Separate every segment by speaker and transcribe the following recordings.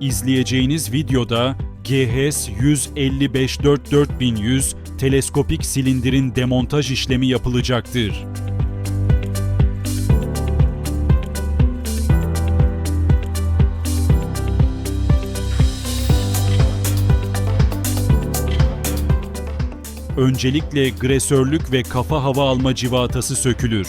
Speaker 1: İzleyeceğiniz videoda GHS 155-44-4100 teleskopik silindirin demontaj işlemi yapılacaktır. Öncelikle gresörlük ve kafa hava alma civatası sökülür.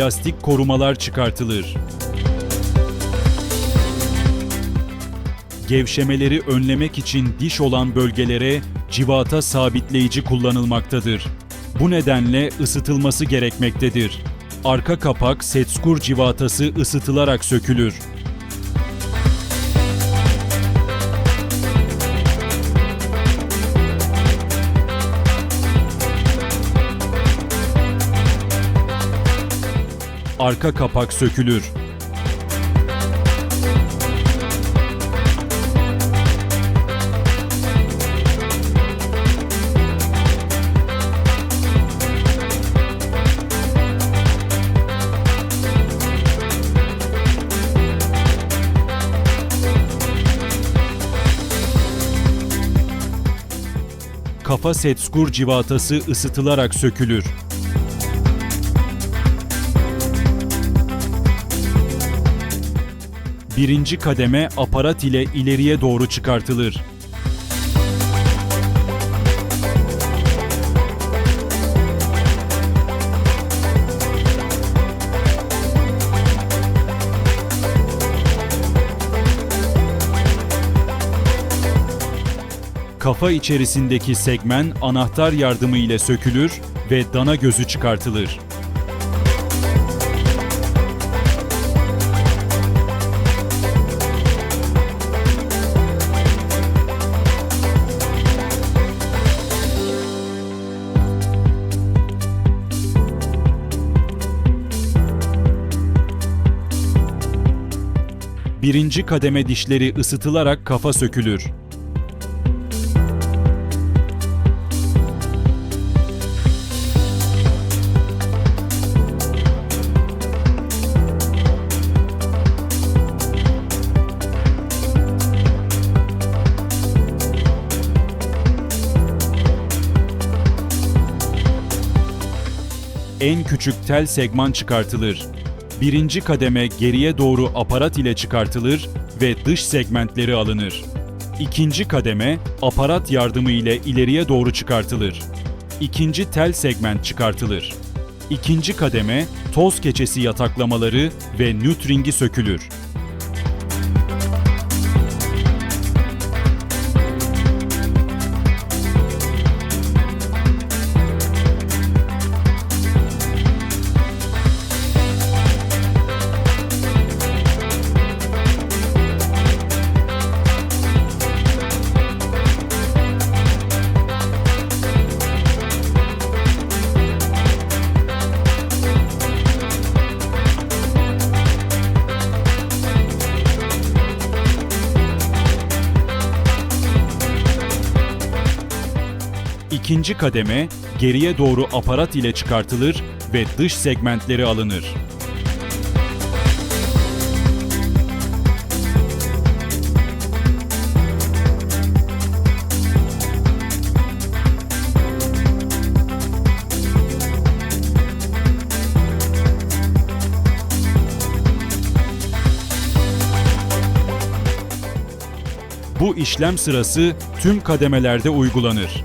Speaker 1: Plastik korumalar çıkartılır. Gevşemeleri önlemek için diş olan bölgelere civata sabitleyici kullanılmaktadır. Bu nedenle ısıtılması gerekmektedir. Arka kapak setskur civatası ısıtılarak sökülür. Arka kapak sökülür. Kafa setskur civatası ısıtılarak sökülür. Birinci kademe aparat ile ileriye doğru çıkartılır. Kafa içerisindeki segmen anahtar yardımı ile sökülür ve dana gözü çıkartılır. Birinci kademe dişleri ısıtılarak kafa sökülür. En küçük tel segman çıkartılır. Birinci kademe geriye doğru aparat ile çıkartılır ve dış segmentleri alınır. İkinci kademe aparat yardımı ile ileriye doğru çıkartılır. İkinci tel segment çıkartılır. İkinci kademe toz keçesi yataklamaları ve nütringi sökülür. İkinci kademe geriye doğru aparat ile çıkartılır ve dış segmentleri alınır. Bu işlem sırası tüm kademelerde uygulanır.